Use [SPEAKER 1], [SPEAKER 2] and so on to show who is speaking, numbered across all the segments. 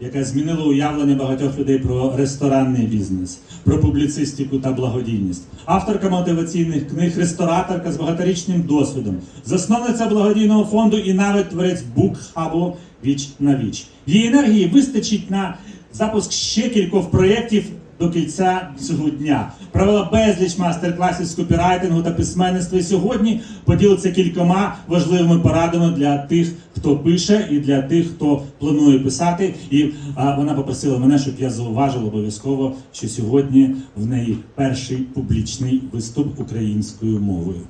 [SPEAKER 1] Яка змінила уявлення багатьох людей про ресторанний бізнес, про публіцистику та благодійність. Авторка мотиваційних книг, рестораторка з багаторічним досвідом, засновниця благодійного фонду і навіть творець букхабу Віч на віч. Її енергії вистачить на запуск ще кількох проєктів до кінця цього дня. Провела безліч майстер-класів з копірайтингу та письменництва. І сьогодні поділиться кількома важливими порадами для тих, хто пише, і для тих, хто планує писати. І а, вона попросила мене, щоб я зауважив обов'язково, що сьогодні в неї перший публічний виступ українською мовою.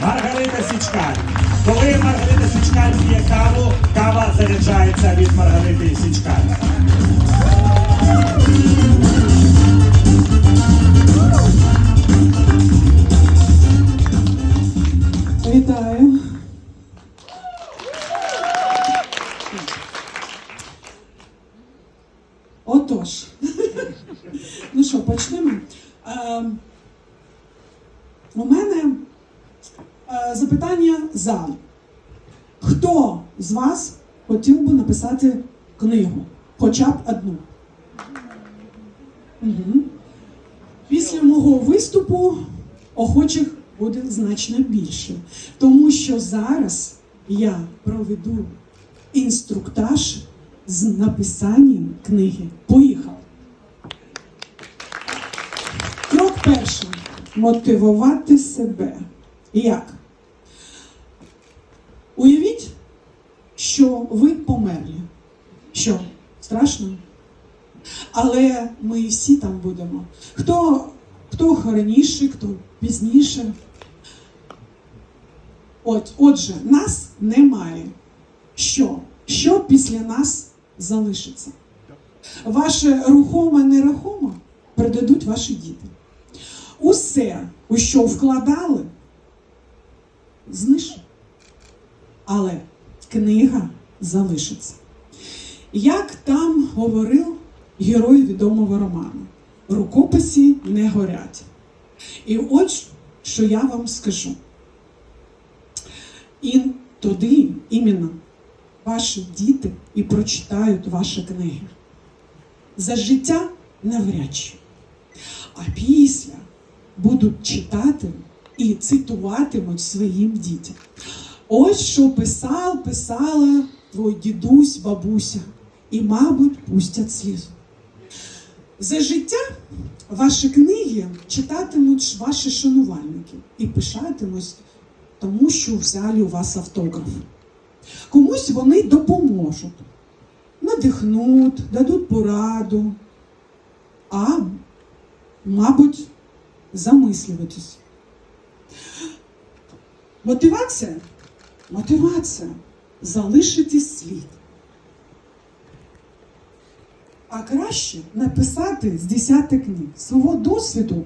[SPEAKER 1] Маргарита Січкаль. Коли Маргарита Січкаль п'є каву, кава заряджається від Маргарити Січкаль.
[SPEAKER 2] Е, у мене е, запитання за. Хто з вас хотів би написати книгу? Хоча б одну. Угу. Після мого виступу охочих буде значно більше. Тому що зараз я проведу інструктаж з написанням книги. Поїхав. Перший мотивувати себе. Як? Уявіть, що ви померли. Що? Страшно? Але ми всі там будемо. Хто, хто раніше, хто пізніше. От, отже, нас немає. Що? Що після нас залишиться? Ваше рухоме нерухоме передадуть ваші діти. Усе, у що вкладали, знищить. Але книга залишиться. Як там говорив герой відомого роману, рукописі не горять. І от що я вам скажу. І тоді іменно ваші діти і прочитають ваші книги. За життя навряд чи. А після будуть читати і цитуватимуть своїм дітям. Ось що писав, писала твій дідусь, бабуся, і, мабуть, пустять слізу. За життя ваші книги читатимуть ваші шанувальники і пишатимуть, тому що взяли у вас автограф. Комусь вони допоможуть, надихнуть, дадуть пораду, а, мабуть, замислюватись. Мотивація? Мотивація залишити слід. А краще написати з десяти книг. Свого досвіду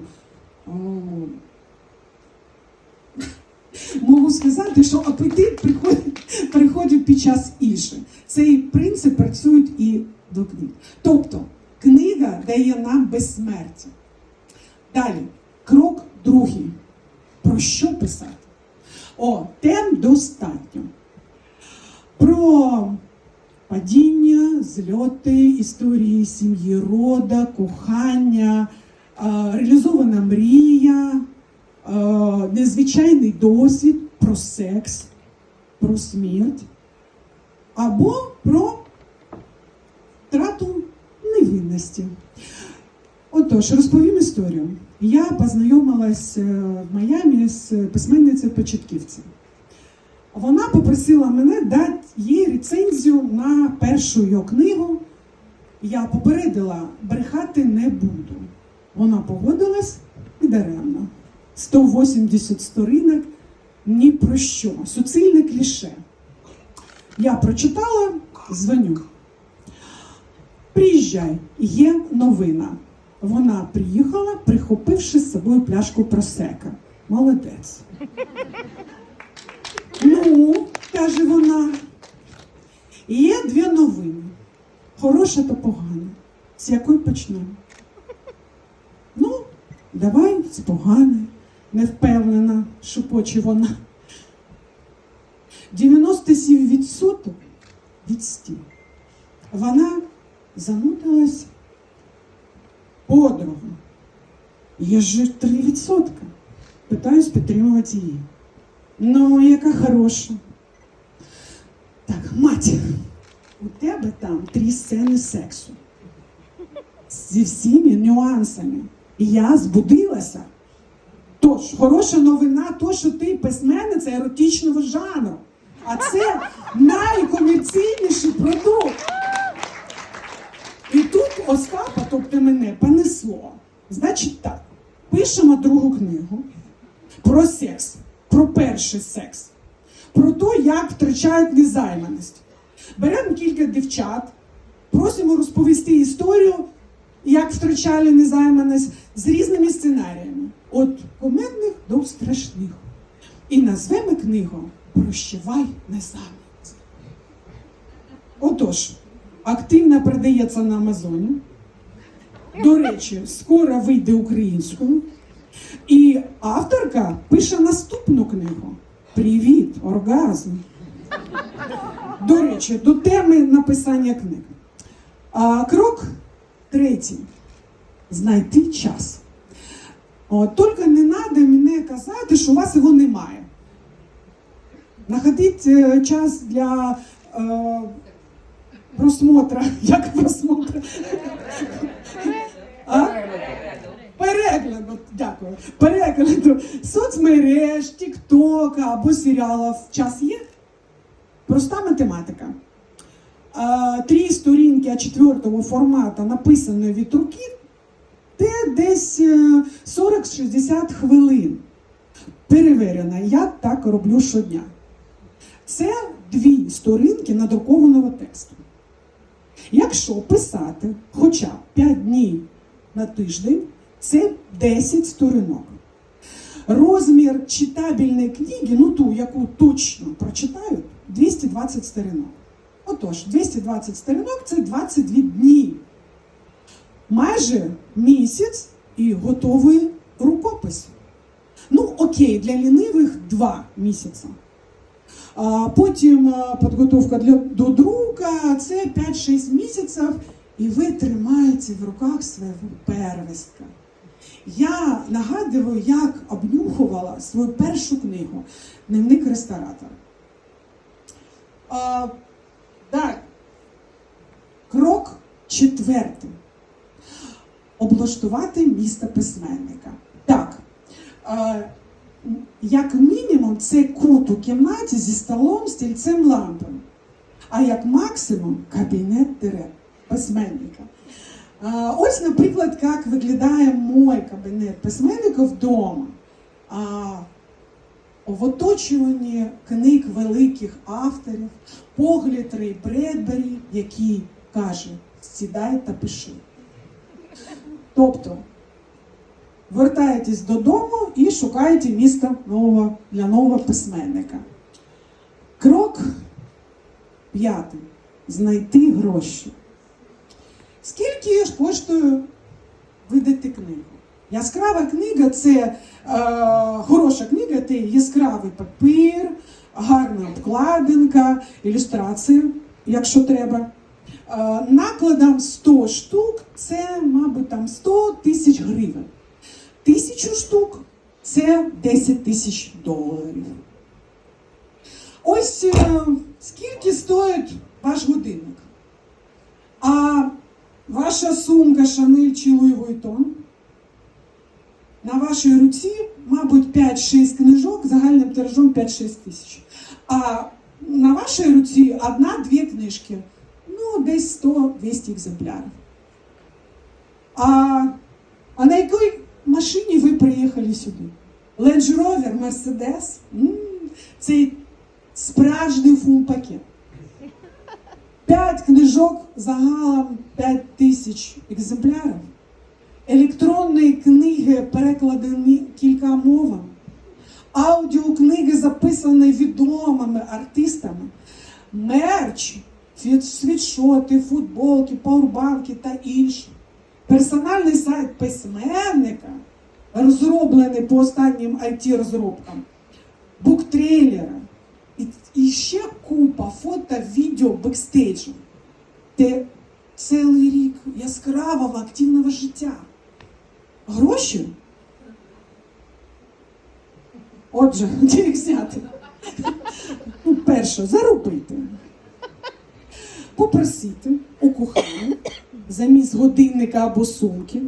[SPEAKER 2] можу сказати, що апетит приходить, приходить під час їжі. Цей принцип працює і до книг. Тобто, книга дає нам безсмертя. Далі, крок другий. Про що писати? О, тем достатньо. Про падіння, зльоти, історії сім'ї рода, кохання, реалізована мрія, незвичайний досвід про секс, про смерть або про втрату невинності. Отож, розповім історію. Я познайомилась е, в Майамі з письменницею початківцем. Вона попросила мене дати їй рецензію на першу її книгу. Я попередила, брехати не буду. Вона погодилась і даремно. 180 сторінок ні про що. Суцільне кліше. Я прочитала, дзвоню. Приїжджай, є новина. Вона приїхала, прихопивши з собою пляшку просека. Молодець. Ну, каже вона, є дві новини. Хороша та погана. З якої почнемо? Ну, давай з поганої. Не впевнена, шепоче вона. 97% Крісті. Вона занудилась подруга. Є ж 3%. Питаюсь підтримувати її. Ну, яка хороша. Так, мать, у тебе там три сцени сексу. Зі всіми нюансами. І я збудилася. Тож, хороша новина, то, що ти письменниця еротичного жанру. А це найкомерційніший продукт. Остапа, тобто мене, понесло. Значить так, пишемо другу книгу про секс, про перший секс, про те, як втрачають незайманість. Беремо кілька дівчат, просимо розповісти історію, як втрачали незайманість з різними сценаріями. От комедних до страшних. І назвемо книгу Прощавай незайманість. Отож, активно продається на Амазоні. До речі, скоро вийде українською. І авторка пише наступну книгу. Привіт, оргазм. До речі, до теми написання книг. А, крок третій. Знайти час. О, тільки не треба мене казати, що у вас його немає. Находіть е, час для е, просмотра. Як просмотра? А? Перегляду, дякую. Перегляду соцмереж, Тіктока або серіалів. Час є? Проста математика. Три сторінки А4 формату, написаної від руки, це десь е, 40-60 хвилин. Перевірено, я так роблю щодня. Це дві сторінки надрукованого тексту. Якщо писати хоча б 5 днів на тиждень, це 10 сторінок. Розмір читабельної книги, ну ту, яку точно прочитають, 220 сторінок. Отож, 220 сторінок це 22 дні. Майже місяць і готовий рукопис. Ну, окей, для лінивих 2 місяці. А потім а, підготовка для, до друка це 5-6 місяців, і ви тримаєте в руках свого первістка. Я нагадую, як обнюхувала свою першу книгу Дневник ресторатора. А, далі. Крок четвертий. Облаштувати місто письменника. Так. е, як мінімум, це кут у кімнаті зі столом, стільцем лампами. А як максимум кабінет директора, письменника. Ось, наприклад, як виглядає мой кабінет письменника вдома. В оточуванні книг великих авторів, погляд Рей Бредбері, який каже: сідай та пиши. Тобто, вертаєтесь додому і шукаєте місто нового, для нового письменника. Крок п'ятий. Знайти гроші. Скільки ж коштує видати книгу? Яскрава книга це е, хороша книга, це яскравий папір, гарна обкладинка, ілюстрації, якщо треба. Е, накладом 100 штук це, мабуть, там 100 тисяч гривень. Тисячу штук це 10 тисяч доларів. Ось е, скільки стоїть ваш годинник? А ваша сумка Шанель чи Луї Vuitton? На вашій руці, мабуть, 5-6 книжок загальним тиражом 5-6 тисяч. А на вашій руці одна-дві книжки. Ну, десь 100-200 екземплярів. А, а на приїхали сюди? Land Rover, Mercedes? М, Цей справжній фул пакет. П'ять книжок загалом 5 тисяч екземплярів. Електронні книги перекладені кілька мовами. Аудіокниги записані відомими артистами. Мерч, світшоти, футболки, пауербанки та інше. Персональний сайт письменника, розроблений по останнім IT-розробкам, буктрейлера. І, і ще купа фото, відео бекстейджу, де цілий рік яскравого активного життя. Гроші? Отже, де їх взяти? Ну, перше, заробити. Попросити у кохану замість годинника або сумки.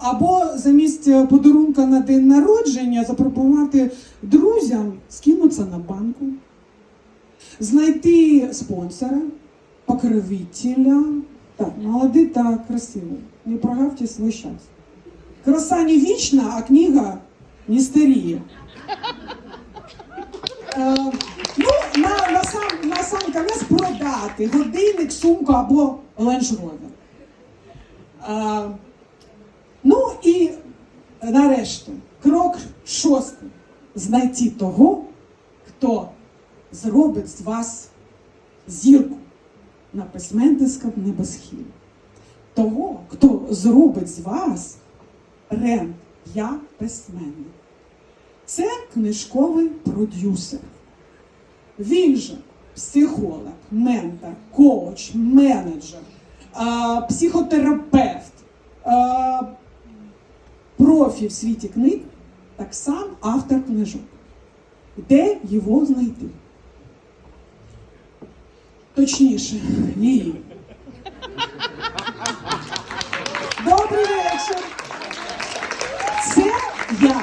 [SPEAKER 2] Або замість е, подарунка на день народження запропонувати друзям скинутися на банку, знайти спонсора, покровителя. Так, молодий та красивий. Не прогавте свій час. Краса не вічна, а книга не старіє. Е, ну, на, на, сам, на сам конець продати годинник, сумку або Rover. Е, нарешті, крок шостий. Знайти того, хто зробить з вас зірку на письменницькому небосхилі. Того, хто зробить з вас бренд Я письменник. Це книжковий продюсер. Він же психолог, ментор, коуч, менеджер, психотерапевт, профі в світі книг, так сам автор книжок. Де його знайти? Точніше, її. Добрий вечір. Це я.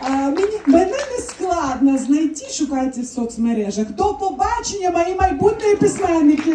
[SPEAKER 2] А, мені, мене не складно знайти, шукайте в соцмережах. До побачення, мої майбутні письменники.